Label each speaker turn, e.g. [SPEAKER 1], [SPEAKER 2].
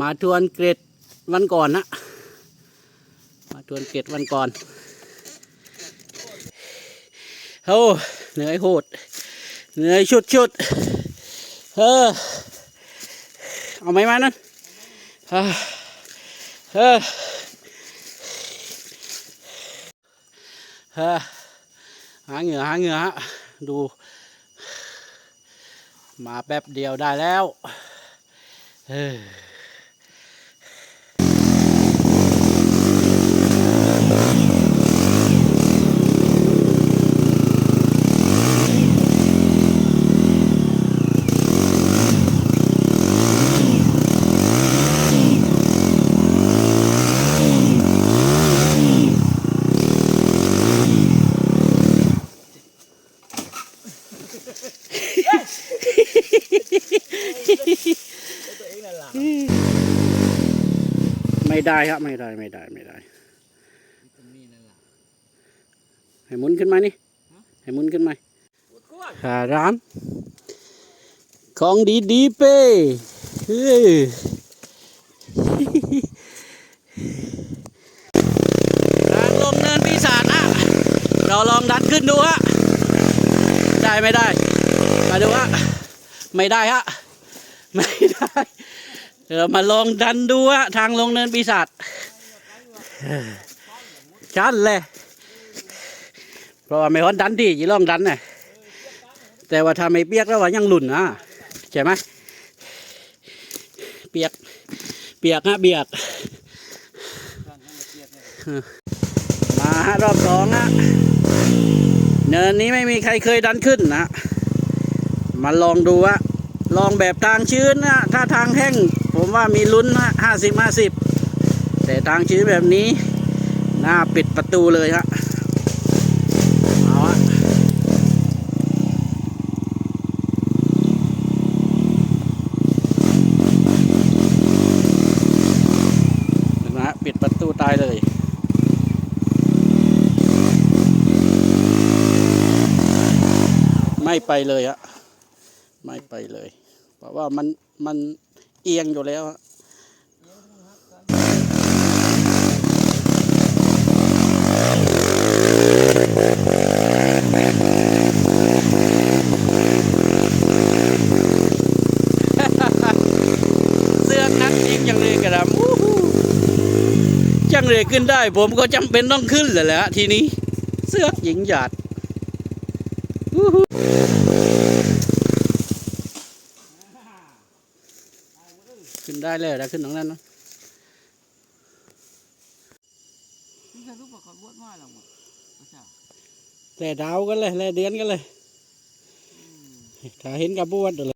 [SPEAKER 1] มาทวนเกรดวันก่อนนะ มาทวนเกรดวันก่อนโอ้เหนื่อยโหดเหนื่อยชุดชุดเออเอาไหมมานั่นเออเออเออหาเหงื่อหาเหงื่อฮะดู มาแป๊บเดียวได้แล้ว เออ
[SPEAKER 2] ตัวเองนั่นล่ะ
[SPEAKER 1] ไม่ได้ครับไม่ได้ไม่ได้ไม่ได้ให้หมุนขึ้นมานี่ให้หมุนขึ้นมา
[SPEAKER 2] ปวดก้วน
[SPEAKER 1] ขาร้าน ของดีดีเป้เฮ้ยทางลงเนินปีศาจอะเราลองดันขึ้นดูฮะ ได้ไม่ได้ มาดูฮะไม่ได้ฮะไม่ได้เรามาลองดันดูฮะทางลงเนินปีศาจชันเลยเพราะว่าไม่ฮอนดันดีจีลองดันน่ะแต่ว่าถ้าไม่เปียกแล้วว่ายังหลุ่นนะใช่ไหมเปียกเปียกฮะเบียกมาฮะรอบสองฮะ เนินนี้ไม่มีใครเคยดันขึ้นนะ มาลองดูว่าลองแบบทางชื้นนะถ้าทางแห้งผมว่ามีลุ้นนะห้าสิบห้าสิบแต่ทางชื้นแบบนี้หน้าปิดประตูเลยฮะเอาฮะปิดประตูตายเลย ไม่ไปเลยอะไม่ไปเลย เพราะว่ามันมันเอียงอยู่แล้วอะเสื้อนักยิงจังเลยกระดำอู้หูจังเลยขึ้นได้ ผมก็จำเป็นต้องขึ้นเลยแหละทีนี้ เสื้อหญิงหยาดอู้หูขึ้น ได้เลยนะขึ้นตรงนั้นเนอะ
[SPEAKER 2] นี่จะรู้ว่าเขาบวชมาแล้วมั้งไม่ใช่
[SPEAKER 1] แล่ดาวกันเลยแล่เดือนกันเลย ถ้าเห็นกับบวชเดี๋ยวเลย